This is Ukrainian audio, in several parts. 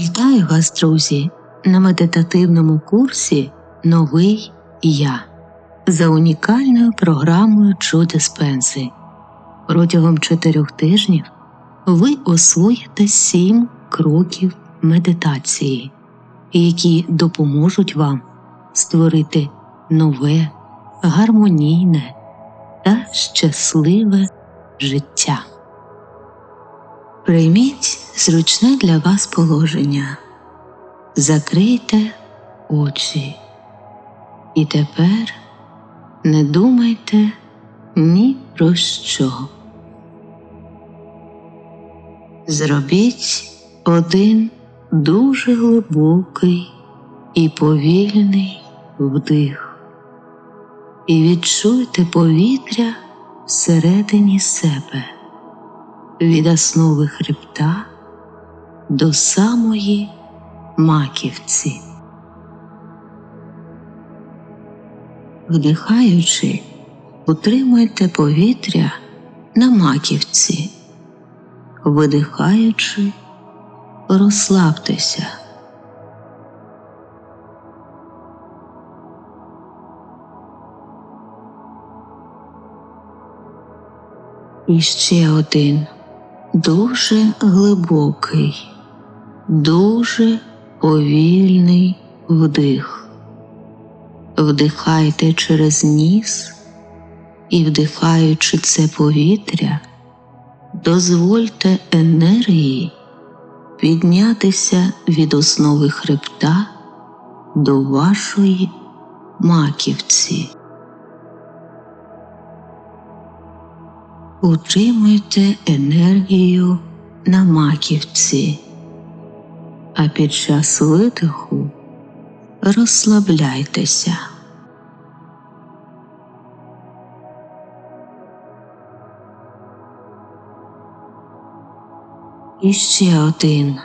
Вітаю вас, друзі, на медитативному курсі Новий Я за унікальною програмою Джо Диспенси. Протягом чотирьох тижнів ви освоїте сім кроків медитації, які допоможуть вам створити нове, гармонійне та щасливе життя. Прийміть зручне для вас положення, закрийте очі. І тепер не думайте ні про що. Зробіть один дуже глибокий і повільний вдих. І відчуйте повітря всередині себе від основи хребта до самої маківці. Вдихаючи, утримуйте повітря на маківці, видихаючи, розслабтеся. І ще один дуже глибокий, дуже повільний вдих. Вдихайте через ніс і, вдихаючи це повітря, дозвольте енергії піднятися від основи хребта до вашої маківці. Утримуйте енергію на маківці, а під час видиху розслабляйтеся. І ще один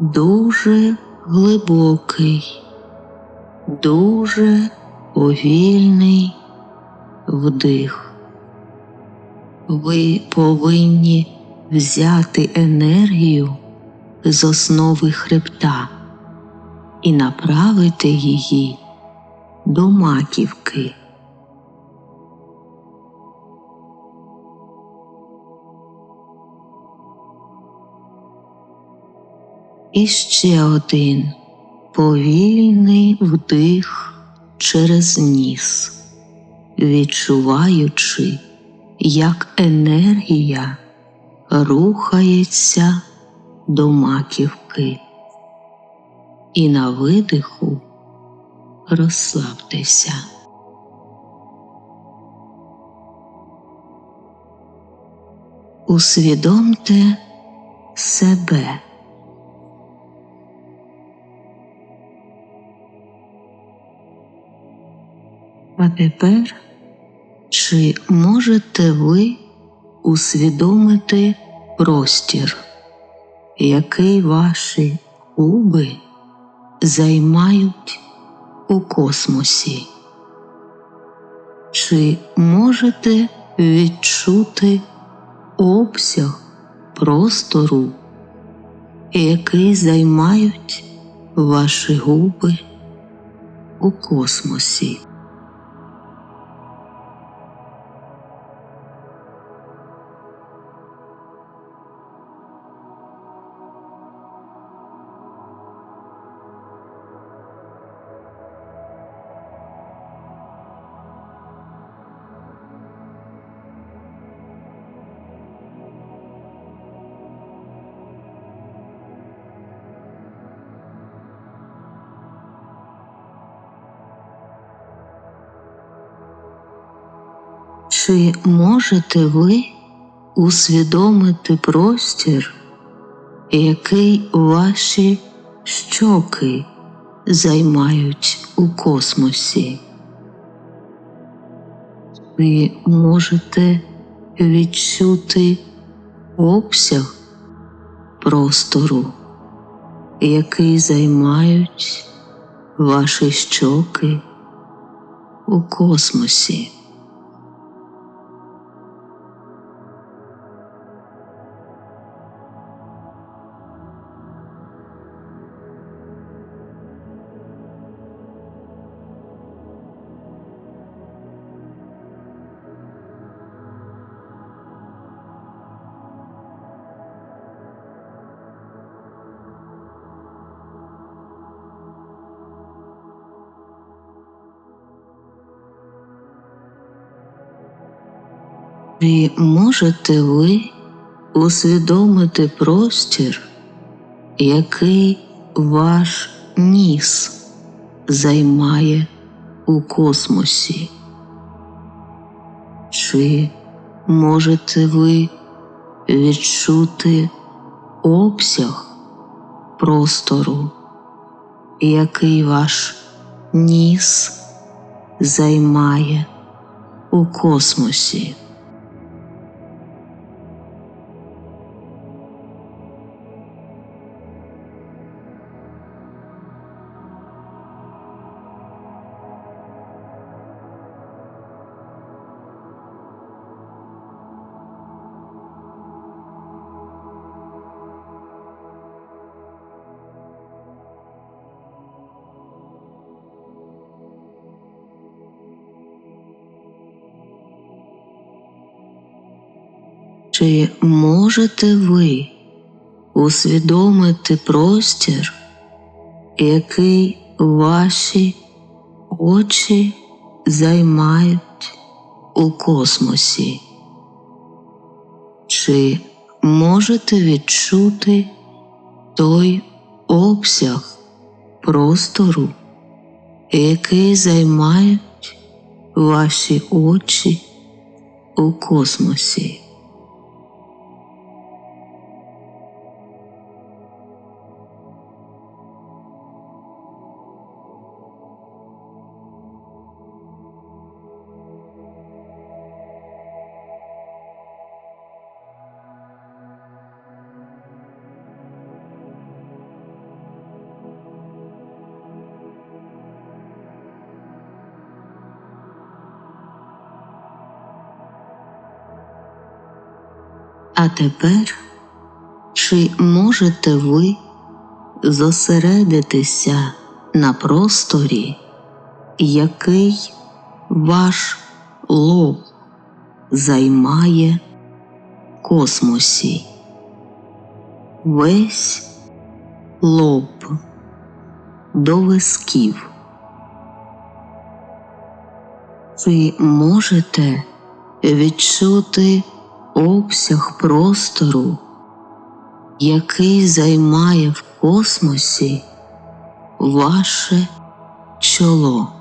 дуже глибокий, дуже повільний вдих. Ви повинні взяти енергію з основи хребта і направити її до маківки. І ще один повільний вдих через ніс, відчуваючи, як енергія рухається до маківки. І на видиху розслабтеся. Усвідомте себе. А тепер чи можете ви усвідомити простір, який ваші губи займають у космосі? Чи можете відчути обсяг простору, який займають ваші губи у космосі? Чи можете ви усвідомити простір, який ваші щоки займають у космосі? Ви можете відчути обсяг простору, який займають ваші щоки у космосі? Чи можете ви усвідомити простір, який ваш ніс займає у космосі? Чи можете ви відчути обсяг простору, який ваш ніс займає у космосі? Чи можете ви усвідомити простір, який ваші очі займають у космосі? Чи можете відчути той обсяг простору, який займають ваші очі у космосі? А тепер чи можете ви зосередитися на просторі, який ваш лоб займає в космосі? Весь лоб до висків. Ви можете відчути обсяг простору, який займає в космосі ваше чоло.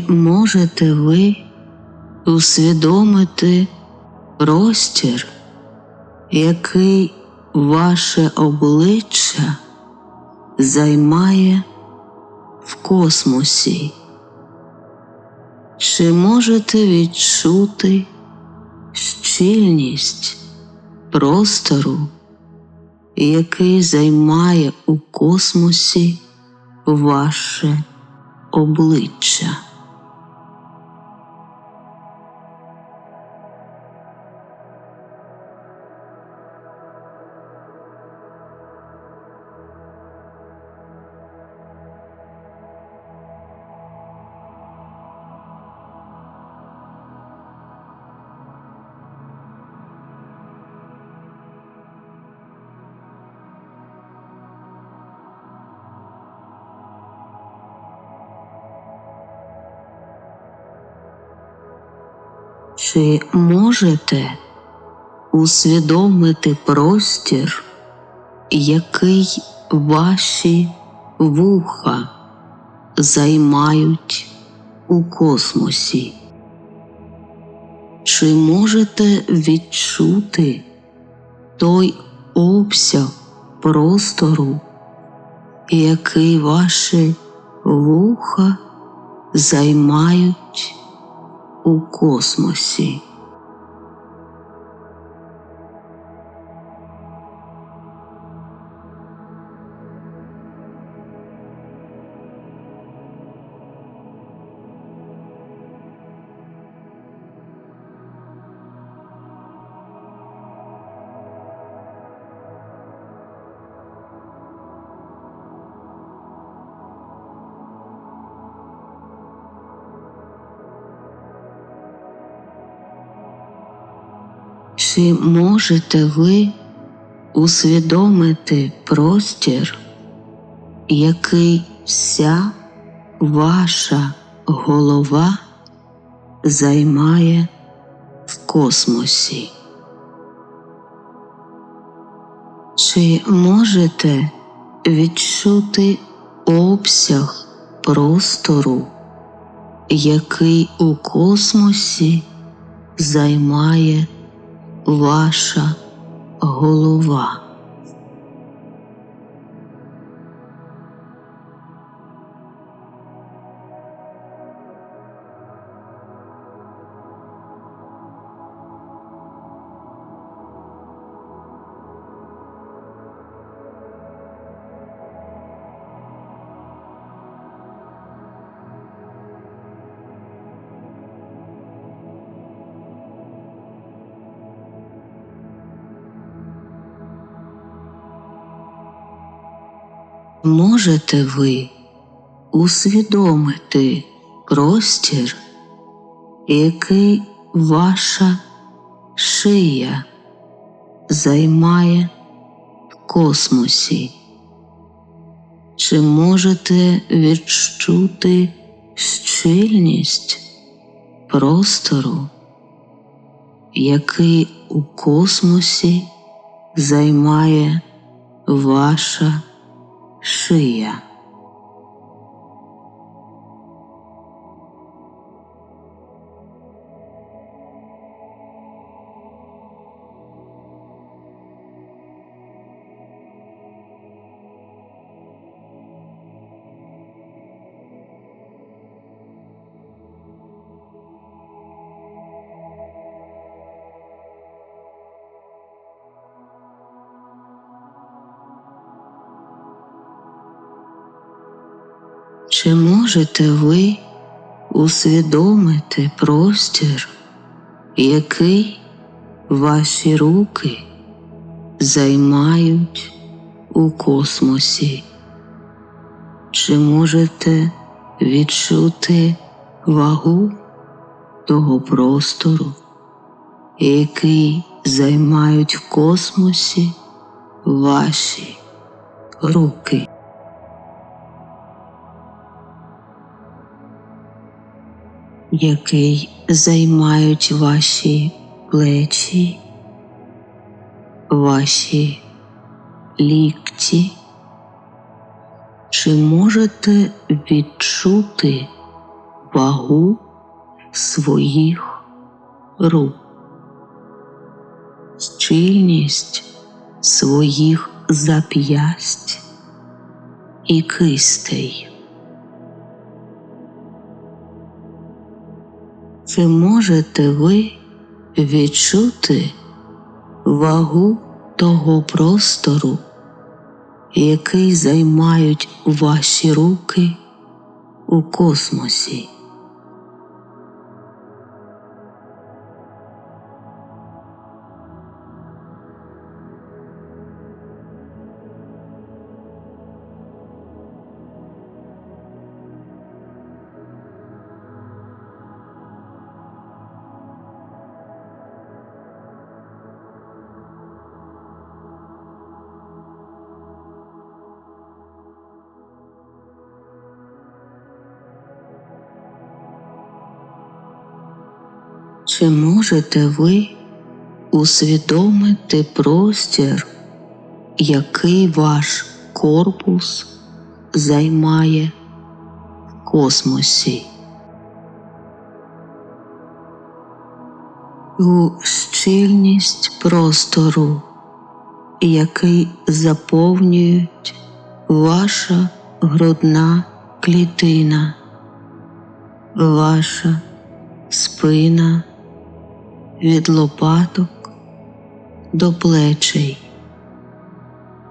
Чи можете ви усвідомити простір, який ваше обличчя займає в космосі? Чи можете відчути щільність простору, який займає у космосі ваше обличчя? Можете усвідомити простір, який ваші вуха займають у космосі? Чи можете відчути той обсяг простору, який ваші вуха займають у космосі? Чи можете ви усвідомити простір, який вся ваша голова займає в космосі? Чи можете відчути обсяг простору, який у космосі займає ваша голова? Можете ви усвідомити простір, який ваша шия займає в космосі? Чи можете відчути щільність простору, який у космосі займає ваша шия? Чи можете ви усвідомити простір, який ваші руки займають у космосі? Чи можете відчути вагу того простору, який займають в космосі ваші руки? Який займають ваші плечі, ваші лікті, чи можете відчути вагу своїх рук, щільність своїх зап'ясть і кистей? Чи можете ви відчути вагу того простору, який займають ваші руки у космосі? Чи можете ви усвідомити простір, який ваш корпус займає в космосі? У щільність простору, який заповнюють ваша грудна клітина, ваша спина від лопаток до плечей,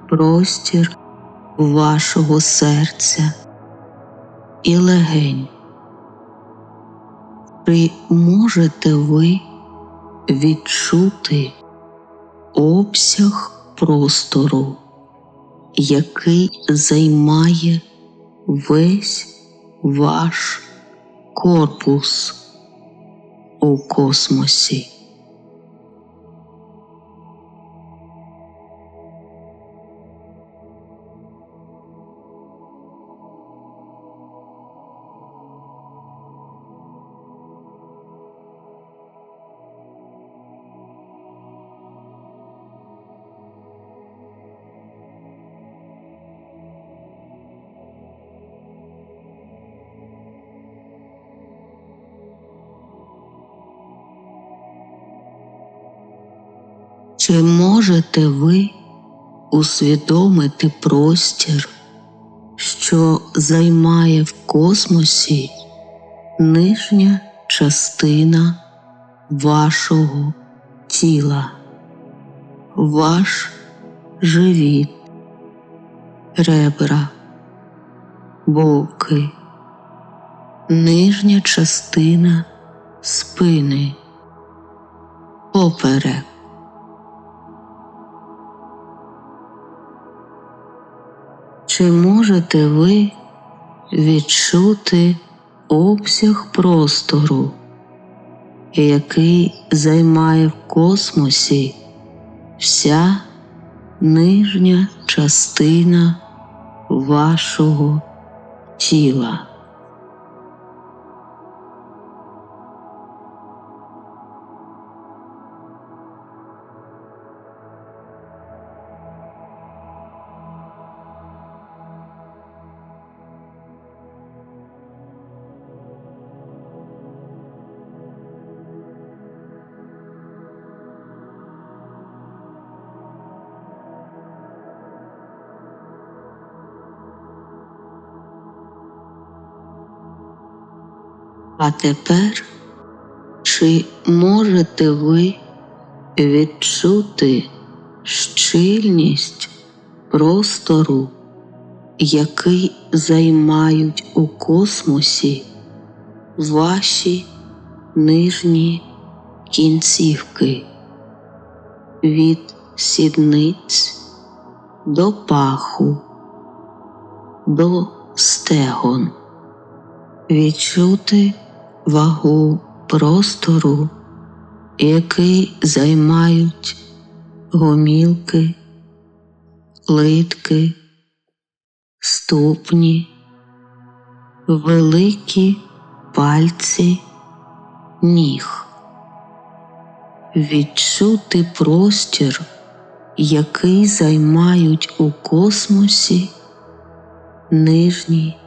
простір вашого серця і легень. Чи можете ви відчути обсяг простору, який займає весь ваш корпус у космосі? Чи можете ви усвідомити простір, що займає в космосі нижня частина вашого тіла, ваш живіт, ребра, боки, нижня частина спини, поперек. Чи можете ви відчути обсяг простору, який займає в космосі вся нижня частина вашого тіла? А тепер чи можете ви відчути щільність простору, який займають у космосі ваші нижні кінцівки від сідниць до паху, до стегон? Відчути вагу простору, який займають гомілки, литки, ступні, великі пальці ніг, відчути простір, який займають у космосі нижні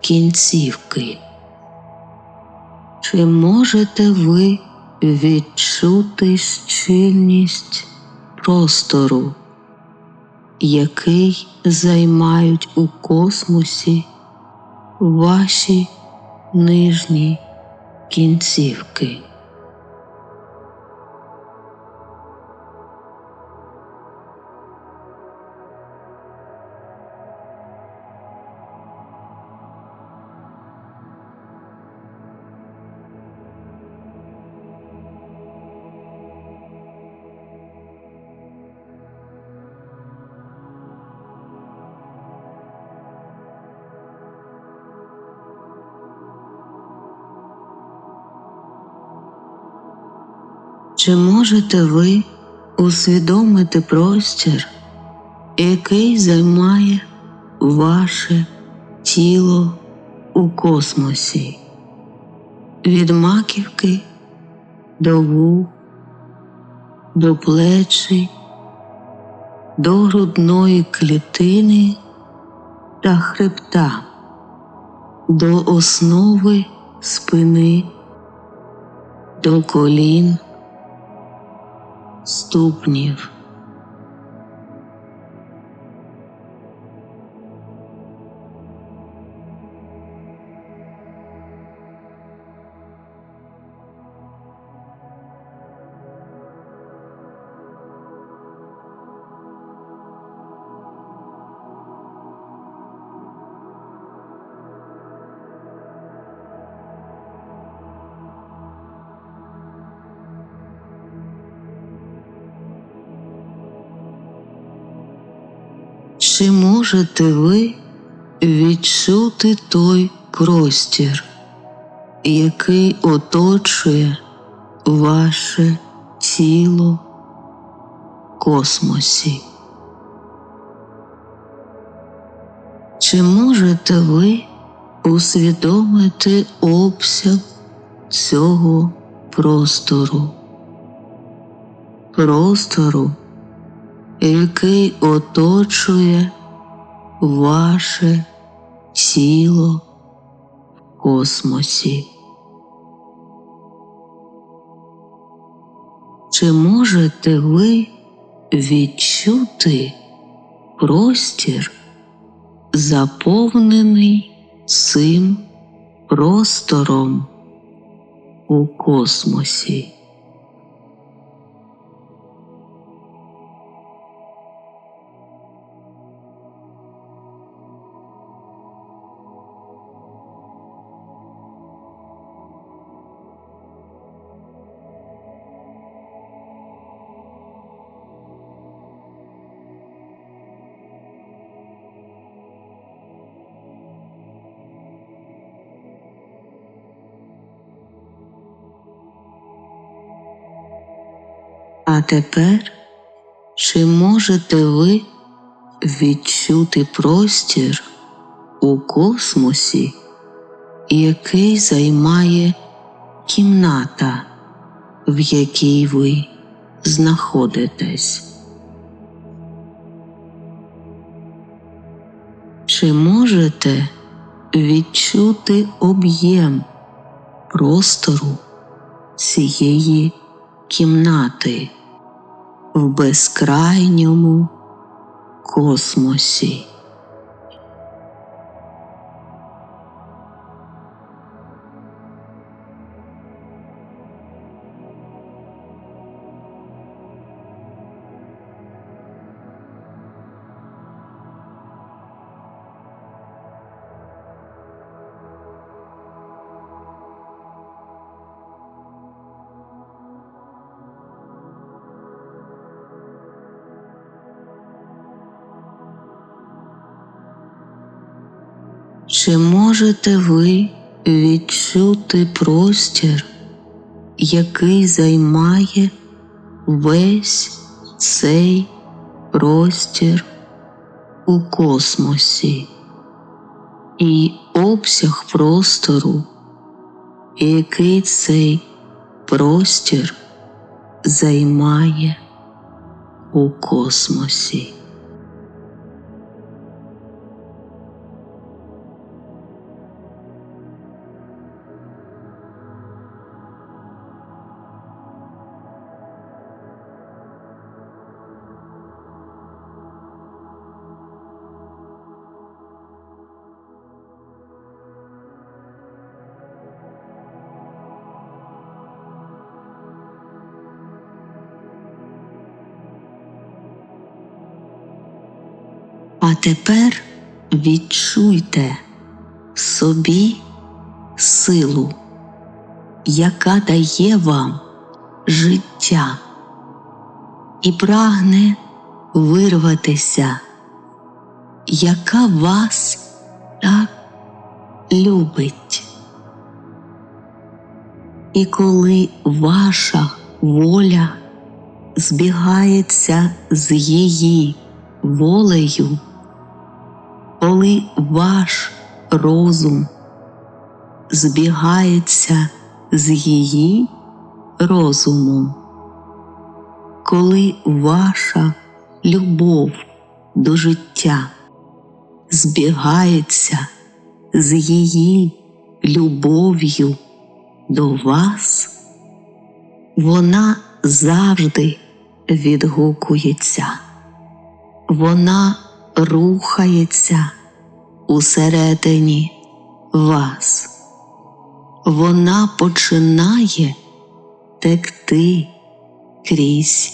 кінцівки. Чи можете ви відчути щільність простору, який займають у космосі ваші нижні кінцівки? Можете ви усвідомити простір, який займає ваше тіло у космосі від маківки до вух, до плечі, до грудної клітини та хребта, до основи спини, до колін? Ступнів. Можете ви відчути той простір, який оточує ваше тіло в космосі? Чи можете ви усвідомити обсяг цього простору? Простору, який оточує ваше тіло в космосі. Чи можете ви відчути простір, заповнений цим простором у космосі? А тепер чи можете ви відчути простір у космосі, який займає кімната, в якій ви знаходитесь? Чи можете відчути об'єм простору цієї кімнати в безкрайньому космосі? Можете ви відчути простір, який займає весь цей простір у космосі і обсяг простору, який цей простір займає у космосі? Тепер відчуйте собі силу, яка дає вам життя і прагне вирватися, яка вас так любить. І коли ваша воля збігається з її волею, коли ваш розум збігається з її розумом, коли ваша любов до життя збігається з її любов'ю до вас, вона завжди відгукується, вона рухається усередині вас, вона починає текти крізь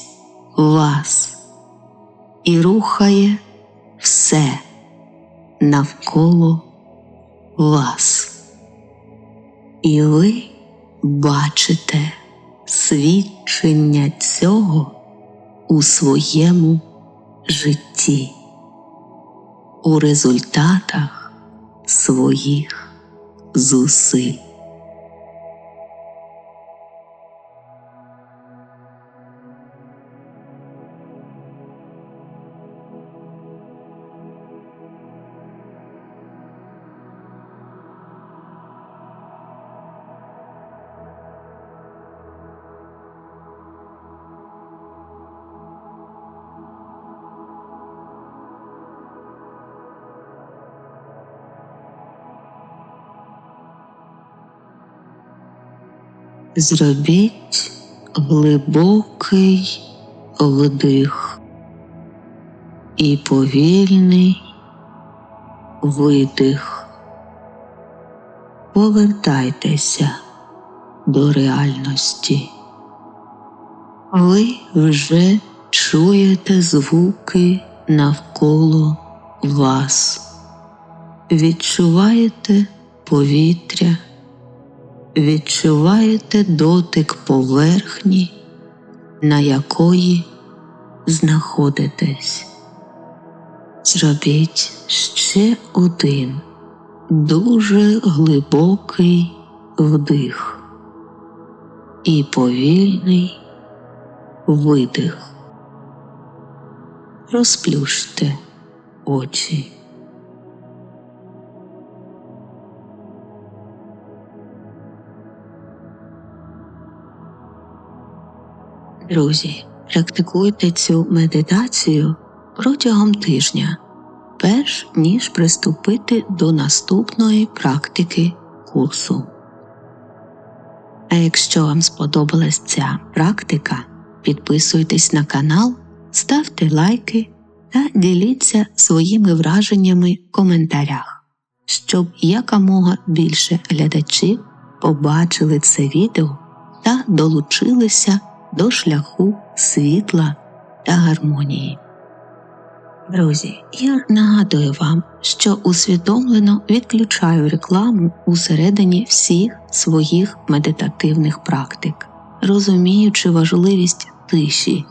вас і рухає все навколо вас. І ви бачите свідчення цього у своєму житті, у результатах своїх зусиль. Зробіть глибокий вдих і повільний видих. Повертайтеся до реальності. Ви вже чуєте звуки навколо вас, відчуваєте повітря, відчуваєте дотик поверхні, на якої знаходитесь. Зробіть ще один дуже глибокий вдих і повільний видих. Розплющте очі. Друзі, практикуйте цю медитацію протягом тижня, перш ніж приступити до наступної практики курсу. А якщо вам сподобалась ця практика, підписуйтесь на канал, ставте лайки та діліться своїми враженнями в коментарях, щоб якомога більше глядачів побачили це відео та долучилися до шляху світла та гармонії. Друзі, я нагадую вам, що усвідомлено відключаю рекламу усередині всіх своїх медитативних практик, розуміючи важливість тиші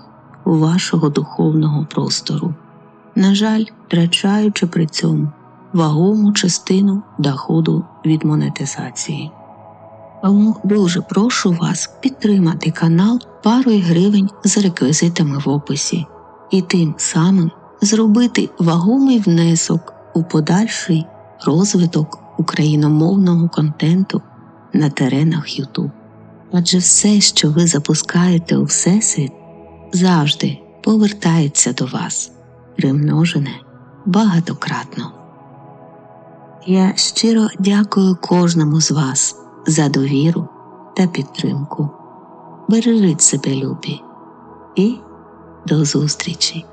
вашого духовного простору, на жаль, втрачаючи при цьому вагому частину доходу від монетизації. Тому дуже прошу вас підтримати канал парою гривень за реквізитами в описі і тим самим зробити вагомий внесок у подальший розвиток україномовного контенту на теренах YouTube. Адже все, що ви запускаєте у Всесвіт, завжди повертається до вас, примножене багатократно. Я щиро дякую кожному з вас за довіру та підтримку. Бережіть себе, любі, і до зустрічі!